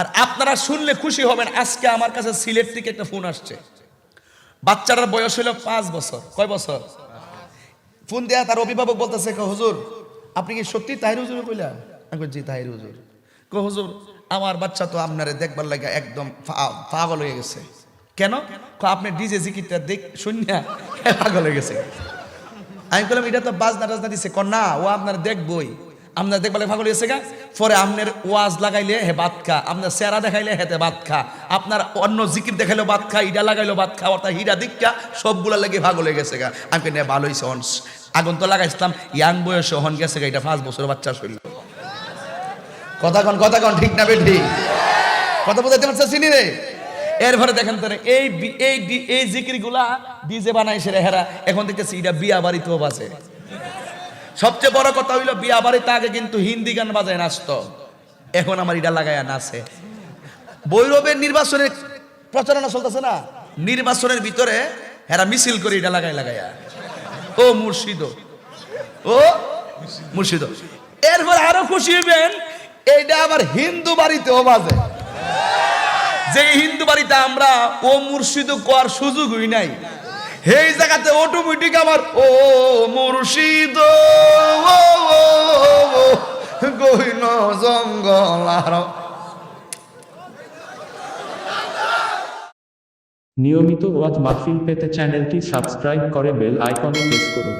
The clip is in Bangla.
আর আপনারা শুনলে খুশি হবেন, আজকে আমার কাছে সিলেট থেকে একটা ফোন আসছে। বাচ্চাটার বয়স হলো পাঁচ বছর। কয় বছর? ফোন দেয়া তার অভিভাবক বলতেছে "কো হুজুর, আপনি কি সত্যি তাহির হুজুর কইলা? আমি জি, তাহির হুজুর। কো হুজুর, আমার বাচ্চা তো আপনারে দেখবার লাগে একদম পাগল হয়ে গেছে। কেন? আপনি ডিজে জিকিরটা দেখ, শুনিয়া পাগল হয়ে গেছে। আমি বললাম এটা তো বাজনা টাজনা দিছে না, ও আপনার দেখবই। আপনার দেখবালে পাগল হয়েছে গা। পরে আপনার ওয়াজ লাগাইলে হে ভাত খা আপনার চেহারা দেখাইলে হেতে ভাত খা। আপনার অন্য জিকির দেখাইলো ভাত খা, ইডা লাগাইলো ভাত খা, অর্থাৎ হিরা দীক্ষা, সবগুলা লেগে পাগল হয়ে গেছে গা। আমি না ভালো হয়েছে আগুন তো লাগাইছিলাম, ইয়াং বয়সে হন গেছে গা, এটা পাঁচ বছর বাচ্চা শরীর কথা কন কথা কন, ঠিক না বে ঠিক কথা বোঝাইতে পারছে চিনি রে? এরপরে দেখেন তো এই এই এই জিকিরগুলা ডিজে বানাইছে রে হেরা। এখন দেখতেছি এটা বিয়া বাড়িতেও বাজে। সবচেয়ে বড় কথা হইল, বিয়া বাড়িতে আগে কিন্তু হিন্দি গান বাজায়, নাচতো। এখন আমার এটা লাগায়া নাচে। বৈরবের নির্বাচনের প্রচারণা চলতেছে না? নির্বাচনের ভিতরে হেরা মিছিল করে এটা লাগাই লাগাইয়া ও মুর্শিদ ও মুর্শিদ। এরপর আরও খুশি হইবেন এইটা আবার হিন্দু বাড়িতেও বাজে। যে হিন্দু বাড়িতে আমরা ও মুর্শিদ কোয়ার সুযোগই নাই। এই জায়গাতে অটোমেটিক আমার ও মুর্শিদ ও, জঙ্গল আর। নিয়মিত ওয়াজ মাহফিল পেতে চ্যানেলটি সাবস্ক্রাইব করে বেল আইকনে প্রেস করুন।